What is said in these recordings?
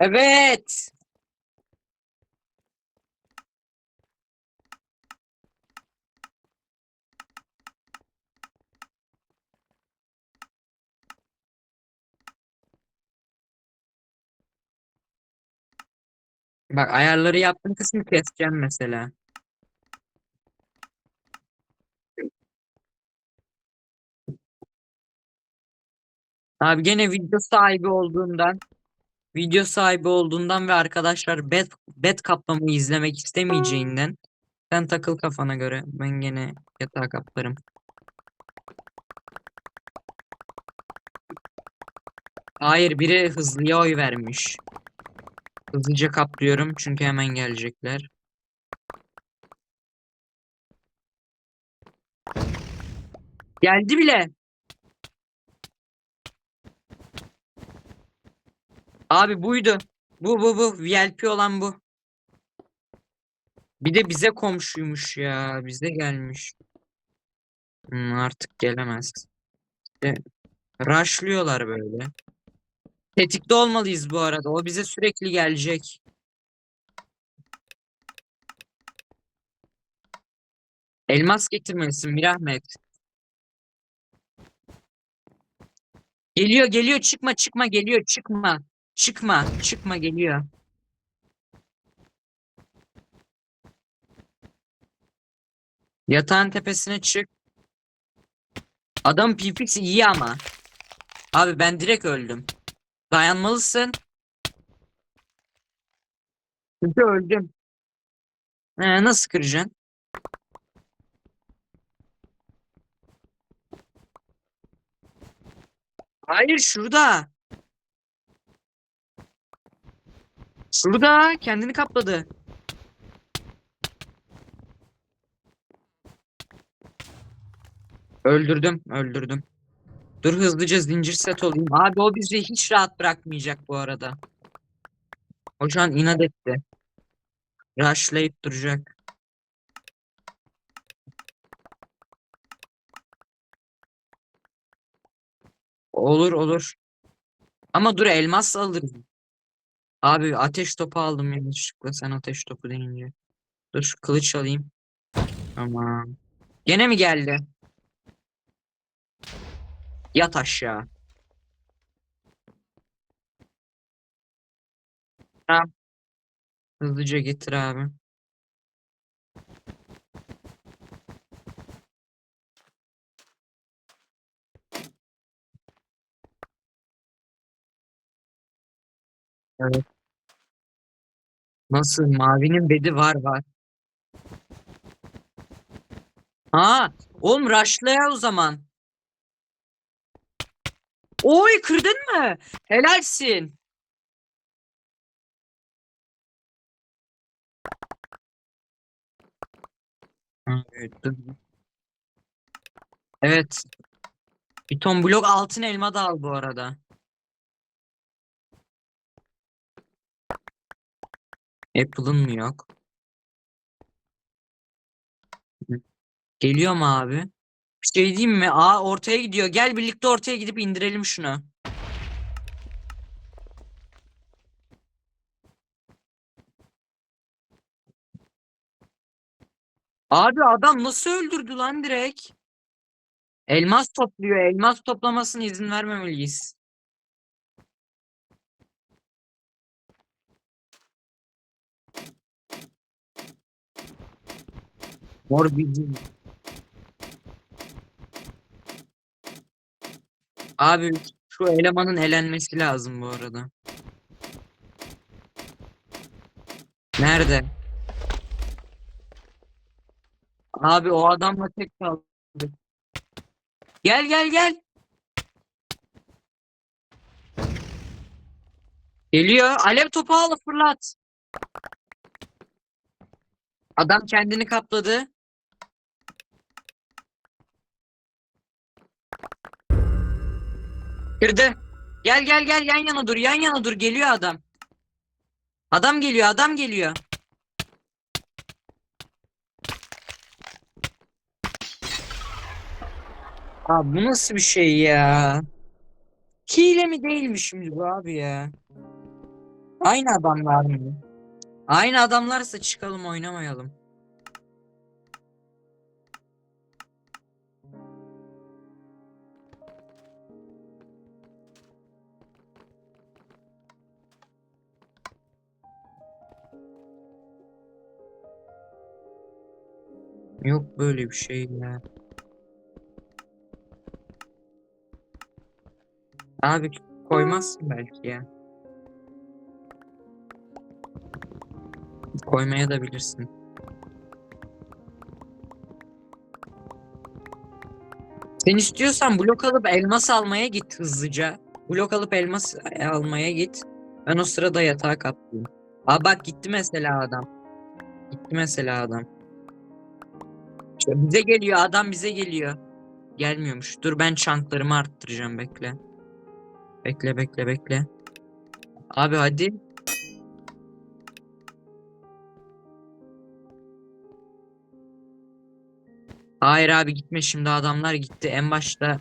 Evet. Bak ayarları yaptığım kısmı keseceğim mesela. Abi gene video sahibi olduğundan video sahibi olduğundan ve arkadaşlar bet bet kaplamayı izlemek istemeyeceğinden sen takıl kafana göre ben gene yatağa kaplarım. Hayır biri hızlıya oy vermiş. Hızlıca kaplıyorum çünkü hemen gelecekler. Geldi bile. Abi buydu. Bu bu bu VIP olan bu. Bir de bize komşuymuş ya. Bize gelmiş. Hmm, artık gelemez. İşte rushlıyorlar böyle. Tetikte olmalıyız bu arada. O bize sürekli gelecek. Elmas getirmelisin Mirahmet. Geliyor geliyor çıkma çıkma geliyor çıkma. Çıkma çıkma geliyor. Yatağın tepesine çık. Adam PPX iyi ama. Abi ben direkt öldüm. Dayanmalısın. Çünkü öldüm. Ee, nasıl kıracaksın? Hayır şurada. Şurada kendini kapladı. Öldürdüm, öldürdüm. Dur hızlıca zincir set olayım. Abi o bizi hiç rahat bırakmayacak bu arada. O şu an inat etti. Rushlayıp duracak. Olur olur. Ama dur elmas alırız. Abi ateş topu aldım yanlışlıkla sen ateş topu deyince. Dur kılıç alayım. Tamam. Gene mi geldi? Yat aşağı. Tamam. Hızlıca getir abi. Evet. Nasıl? Mavinin bedi var var. Ha, oğlum rushlaya o zaman. Oy kırdın mı? Helalsin. Evet. Evet. Bir ton blok altın elma da al bu arada. Apple'ın mı yok? Geliyor mu abi? Bir şey diyeyim mi? Aa ortaya gidiyor. Gel birlikte ortaya gidip indirelim şunu. Abi adam nasıl öldürdü lan direkt? Elmas topluyor. Elmas toplamasına izin vermemeliyiz. Mor bizim. Abi şu elemanın elenmesi lazım bu arada. Nerede? Abi o adamla tek kaldı. Gel gel gel. Geliyor. Alev topu al fırlat. Adam kendini kapladı. Kırdı. Gel gel gel yan yana dur yan yana dur geliyor adam. Adam geliyor adam geliyor. Abi bu nasıl bir şey ya? Hile mi değil mi şimdi bu abi ya? Aynı adamlar mı? Aynı adamlarsa çıkalım oynamayalım. Yok böyle bir şey ya. Abi koymazsın belki ya. Koymaya da bilirsin. Sen istiyorsan blok alıp elmas almaya git hızlıca. Blok alıp elmas almaya git. Ben o sırada yatağa katlayayım. Aa bak gitti mesela adam. Gitti mesela adam. Bize geliyor adam bize geliyor. Gelmiyormuş. Dur ben çanklarımı arttıracağım bekle. Bekle bekle bekle. Abi hadi. Hayır abi gitme şimdi adamlar gitti. En başta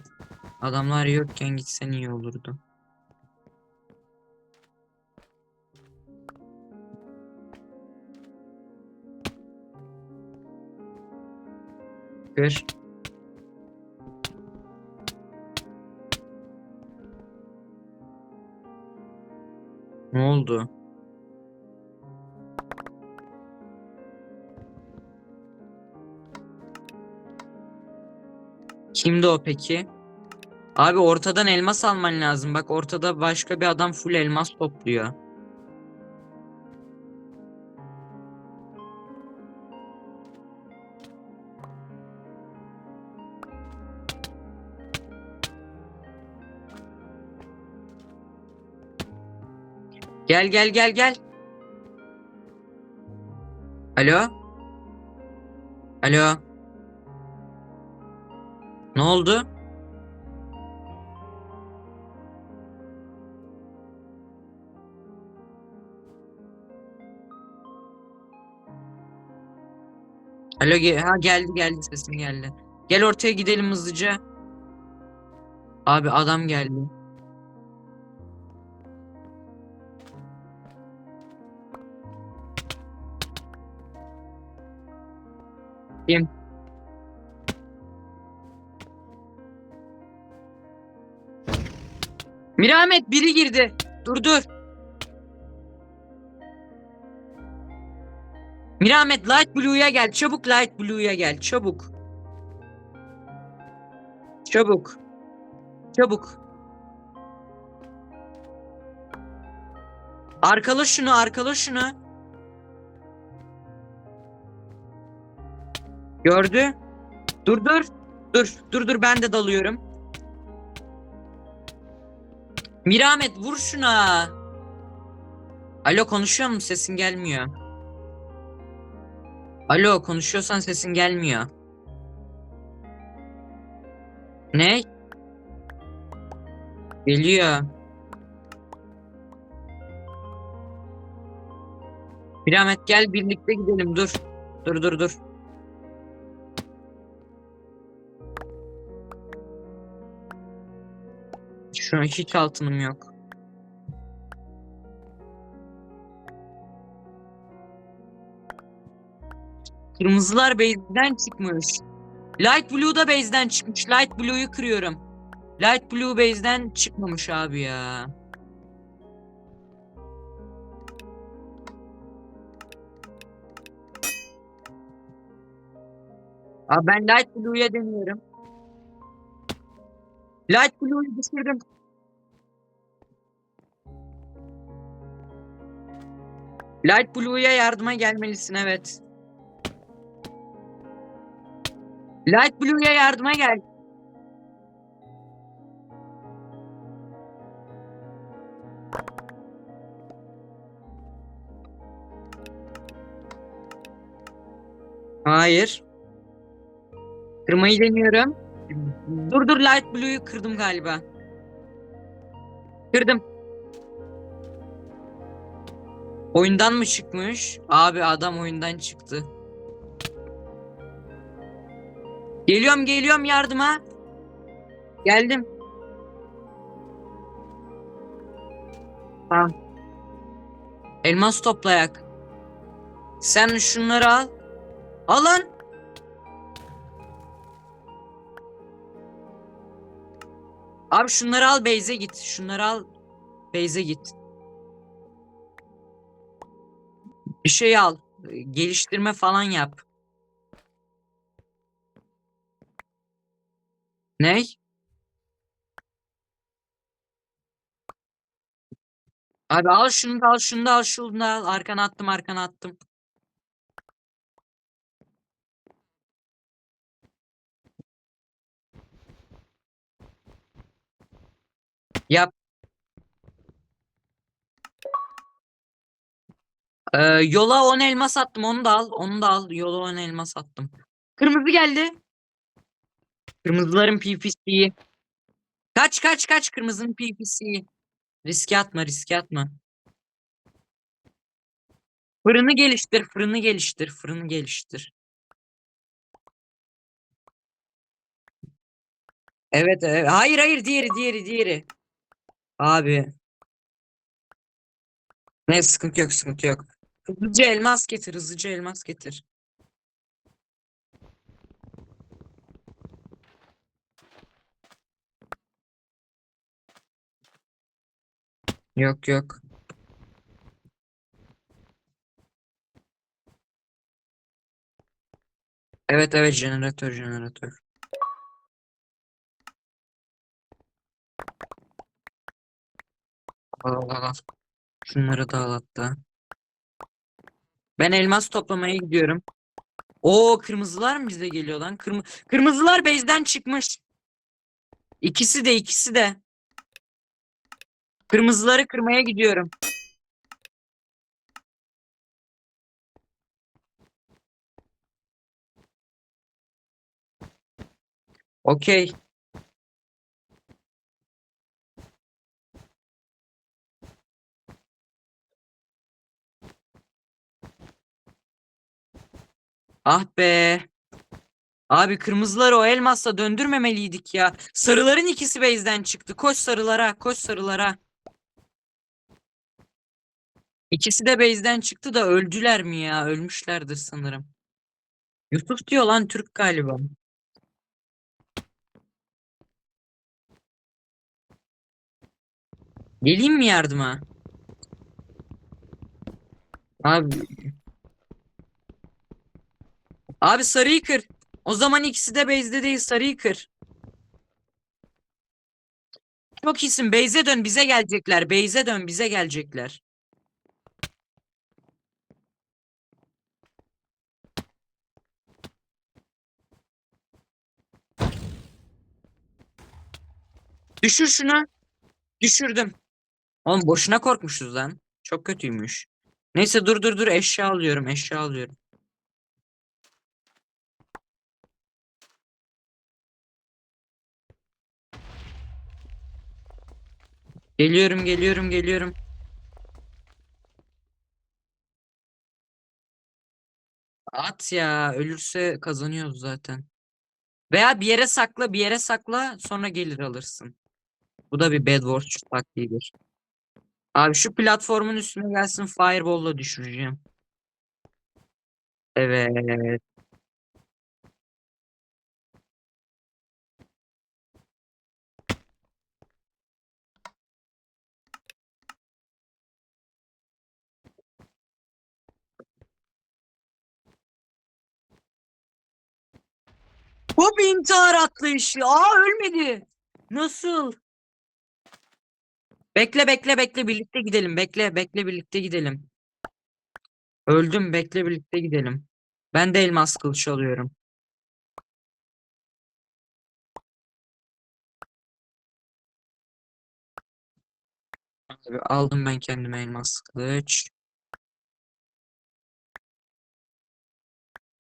adamlar yokken gitsen iyi olurdu. Kır. Ne oldu? Kimdi o peki? Abi ortadan elmas alman lazım. Bak ortada başka bir adam full elmas topluyor. Gel gel gel gel. Alo? Alo? Ne oldu? Alo ha geldi geldi sesin geldi. Gel ortaya gidelim hızlıca. Abi adam geldi. Kim? Miramet biri girdi. Dur dur. Miramet Light Blue'ya gel. Çabuk Light Blue'ya gel. Çabuk. Çabuk. Çabuk. Arkala şunu, arkala şunu. Gördü. Dur dur. Dur. Dur dur ben de dalıyorum. Miramet vur şuna. Alo konuşuyor musun? Sesin gelmiyor. Alo konuşuyorsan sesin gelmiyor. Ne? Geliyor. Miramet gel birlikte gidelim dur. Dur dur dur. Şu an hiç altınım yok. Kırmızılar base'den çıkmış. Light Blue da base'den çıkmış. Light Blue'yu kırıyorum. Light Blue base'den çıkmamış abi ya. Abi ben Light Blue'ya deniyorum. Light Blue'yu düşürdüm. Light Blue'ya yardıma gelmelisin evet. Light Blue'ya yardıma gel. Hayır. Kırmayı deniyorum. Dur dur Light Blue'yu kırdım galiba. Kırdım. Oyundan mı çıkmış? Abi adam oyundan çıktı. Geliyorum geliyorum yardıma. Geldim. Tamam. Elmas toplayak. Sen şunları al. Al. Abi şunları al Beyze git. Şunları al Beyze git. Bir şey al. Geliştirme falan yap. Ney? Abi al şunu da al şunu da al şunu da al. Arkana attım arkana attım. Yap. Ee, yola 10 elmas attım onu da al. Onu da al. Yola 10 elmas attım. Kırmızı geldi. Kırmızıların PPC'yi. Kaç kaç kaç kırmızının PPC'yi. Riske atma riske atma. Fırını geliştir fırını geliştir fırını geliştir. Evet, evet. Hayır hayır diğeri diğeri diğeri. Abi. Ne sıkıntı yok sıkıntı yok. Hızlıca elmas getir hızlıca elmas getir. Yok yok. Evet evet jeneratör jeneratör. Al al. Şunları da al. Ben elmas toplamaya gidiyorum. Oo kırmızılar mı bize geliyor lan? Kırmı kırmızılar base'den çıkmış. İkisi de ikisi de. Kırmızıları kırmaya gidiyorum. Okey. Ah be. Abi kırmızıları o elmasla döndürmemeliydik ya. Sarıların ikisi base'den çıktı. Koş sarılara, koş sarılara. İkisi de base'den çıktı da öldüler mi ya? Ölmüşlerdir sanırım. Yusuf diyor lan Türk galiba. Geleyim mi yardıma? Abi. Abi sarıyı kır. O zaman ikisi de base'de değil sarıyı kır. Çok iyisin. Base'e dön bize gelecekler. Base'e dön bize gelecekler. Düşür şunu. Düşürdüm. Oğlum boşuna korkmuşuz lan. Çok kötüymüş. Neyse dur dur dur eşya alıyorum eşya alıyorum. Geliyorum geliyorum geliyorum. At ya ölürse kazanıyoruz zaten. Veya bir yere sakla bir yere sakla sonra gelir alırsın. Bu da bir Bedwars taktiğidir. Abi şu platformun üstüne gelsin Fireball'la düşüreceğim. Evet. Bir intihar atlayışı. Aa ölmedi. Nasıl? Bekle bekle bekle birlikte gidelim. Bekle bekle birlikte gidelim. Öldüm bekle birlikte gidelim. Ben de elmas kılıç alıyorum. Abi aldım ben kendime elmas kılıç.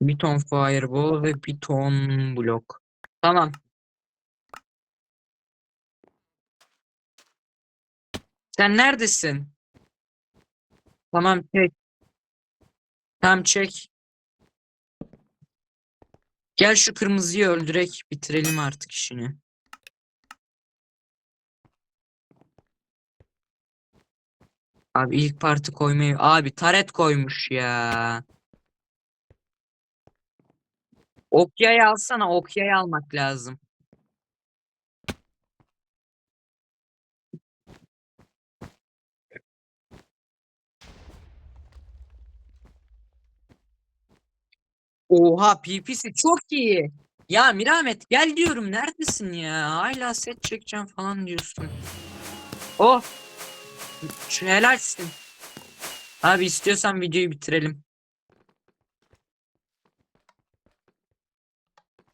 Bir ton fireball ve bir ton blok. Tamam. Sen neredesin? Tamam çek. Tamam çek. Gel şu kırmızıyı öldürek bitirelim artık işini. Abi ilk parti koymayı abi taret koymuş ya. Okyayı alsana okyayı almak lazım. Oha PP'si çok iyi. Ya Miramet gel diyorum neredesin ya? Hala set çekeceğim falan diyorsun. Oh. Helalsin. Abi istiyorsan videoyu bitirelim.